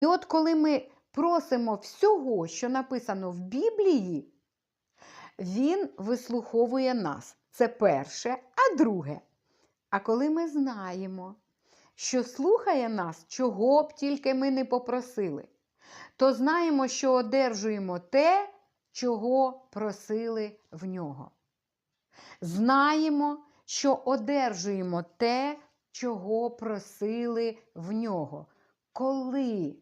І от коли ми просимо всього, що написано в Біблії, він вислуховує нас. Це перше, а друге. А коли ми знаємо, що слухає нас, чого б тільки ми не попросили, то знаємо, що одержуємо те, чого просили в нього. Знаємо, що одержуємо те, чого просили в нього. Коли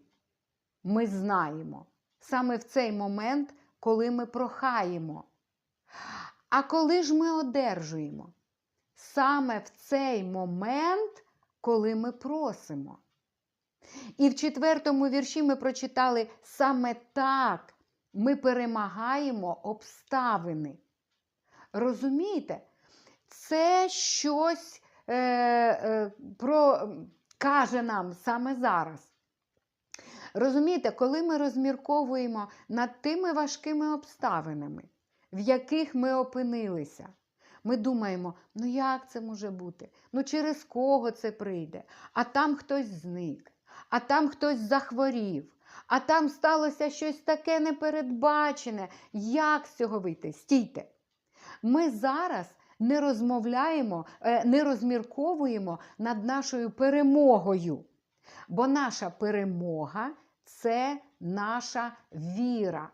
ми знаємо, саме в цей момент, коли ми прохаємо. А коли ж ми одержуємо? Саме в цей момент, коли ми просимо. І в четвертому вірші ми прочитали саме так ми перемагаємо обставини. Розумієте? Це щось е, е, про, каже нам саме зараз. Розумієте, коли ми розмірковуємо над тими важкими обставинами, в яких ми опинилися, ми думаємо, ну як це може бути? Ну через кого це прийде? А там хтось зник, а там хтось захворів, а там сталося щось таке непередбачене. Як з цього вийти? Стійте! Ми зараз не розмовляємо, е, не розмірковуємо над нашою перемогою. Бо наша перемога це наша віра.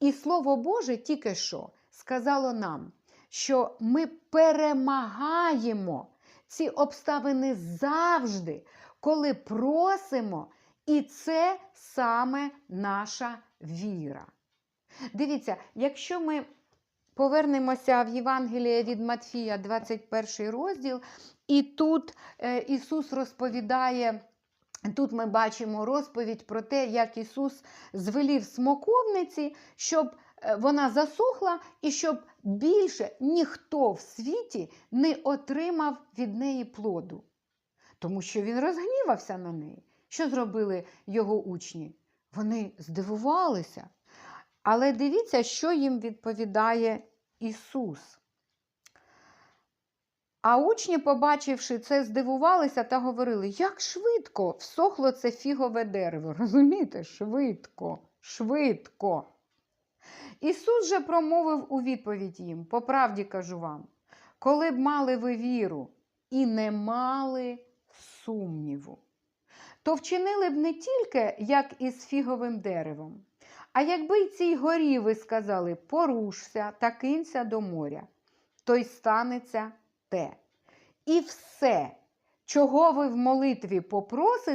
І Слово Боже тільки що сказало нам, що ми перемагаємо ці обставини завжди, коли просимо, і це саме наша віра. Дивіться, якщо ми повернемося в Євангеліє від Матфія, 21 розділ, і тут е, Ісус розповідає. Тут ми бачимо розповідь про те, як Ісус звелів смоковниці, щоб е, вона засохла і щоб більше ніхто в світі не отримав від неї плоду. Тому що він розгнівався на неї. Що зробили його учні? Вони здивувалися. Але дивіться, що їм відповідає Ісус. А учні, побачивши це, здивувалися та говорили, як швидко всохло це фігове дерево. Розумієте? Швидко, швидко. Ісус же промовив у відповідь їм: по правді кажу вам, коли б мали ви віру і не мали сумніву, то вчинили б не тільки як із фіговим деревом, а якби й цій горі ви сказали порушся та кинься до моря, то й станеться те. І все, чого ви в молитві попросите,